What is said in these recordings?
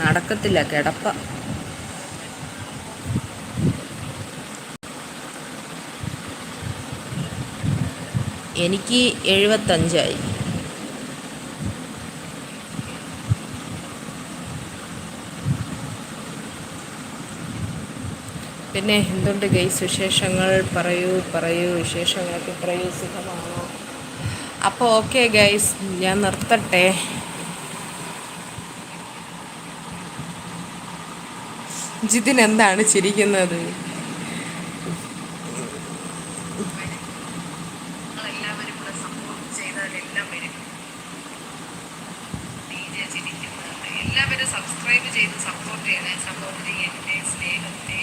നടക്കത്തില്ല കിടപ്പ. എനിക്ക് എഴുപത്തഞ്ചായി. പിന്നെ എന്തുണ്ട് ഗൈസ് വിശേഷങ്ങൾ? പറയൂ പറയൂ. വിശേഷങ്ങളൊക്കെ പറയൂ. സുഖമാണോ? അപ്പോൾ ഓക്കെ ഗൈസ് ഞാൻ നിർത്തട്ടെ. ജിതിൻ എന്താണ് ചിരിക്കുന്നത്? എല്ലാവരും സബ്സ്ക്രൈബ് ചെയ്ത് സപ്പോർട്ട് ചെയ്യണേ. സഹോദരി എന്റെ സ്നേഹത്തെ.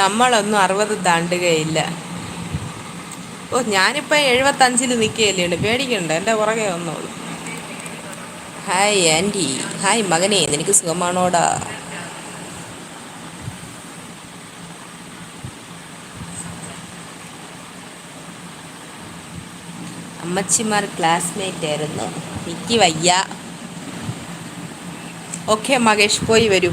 നമ്മളൊന്നും അറുപത് താണ്ടുകയില്ല ഓ ഞാനിപ്പോൾ എഴുപത്തഞ്ചിൽ നിൽക്കുകയല്ലേ പേടിക്കണ്ട. എന്റെ പുറകെ വന്നോളൂ. ഹായ് ആന്റി ഹായ് മകനെ. നിനക്ക് സുഖമാണോടാ? അമ്മച്ചിമാർ ക്ലാസ്മേറ്റ് ആയിരുന്നു. എനിക്ക് വയ്യ. ഓക്കെ മകേഷ് പോയി വരൂ.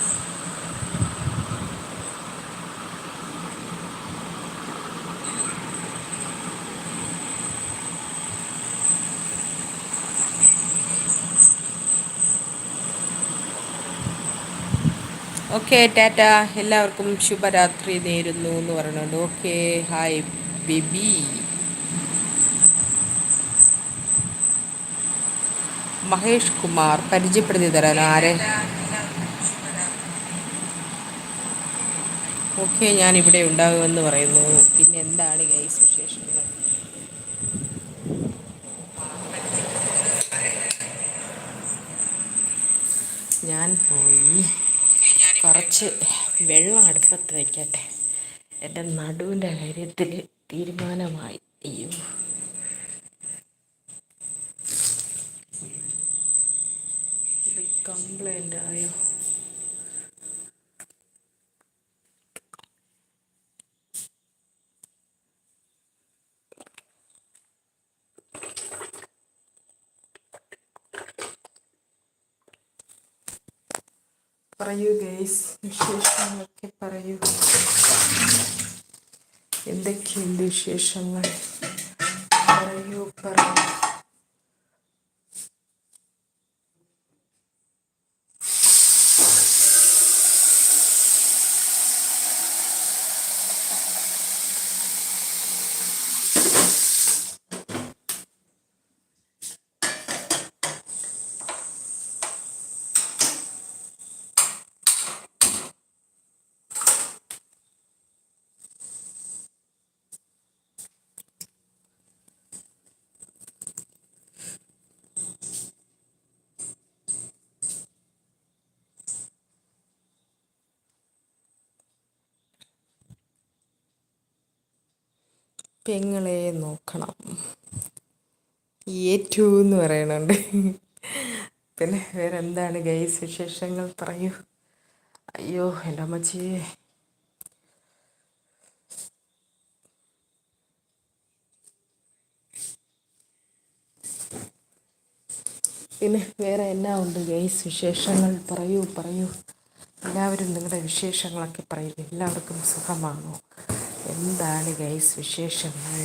Okay tata. എല്ലാവർക്കും ശുഭരാത്രി നേരുന്നു എന്ന് പറയുന്നുണ്ട് okay hi baby. Mahesh Kumar പരിചയപ്പെടുത്തി തരാൻ ആരെ? ഓക്കെ ഞാൻ ഇവിടെ ഉണ്ടാകുമെന്ന് പറയുന്നു. പിന്നെ എന്താണ് ഗൈസ് വിശേഷങ്ങൾ? ഞാൻ പോയി. കുറച്ച് വെള്ളം അടുപ്പത്ത് വയ്ക്കട്ടെ എന്റെ നടുവിന്റെ കാര്യത്തിൽ തീരുമാനമായി. അയ്യോ. കംപ്ലൈന്റ് ആയോ? പറയൂ ഗൈസ് വിശേഷങ്ങളൊക്കെ പറയൂ എന്തൊക്കെയുണ്ട് വിശേഷങ്ങൾ? പറയൂ പറയൂ. പെങ്ങളെ നോക്കണം. ഏറ്റു എന്ന് പറയണുണ്ട്. പിന്നെ വേറെ എന്താണ് ഗൈസ് വിശേഷങ്ങൾ? പറയൂ. അയ്യോ എന്റെ അമ്മച്ചിയെ പിന്നെ വേറെ എന്നാ ഉണ്ട് ഗൈസ് വിശേഷങ്ങൾ? പറയൂ പറയൂ. എല്ലാവരും നിങ്ങളുടെ വിശേഷങ്ങളൊക്കെ പറയൂ എല്ലാവർക്കും സുഖമാണോ? എന്താണ് ഗൈസ് വിശേഷങ്ങൾ?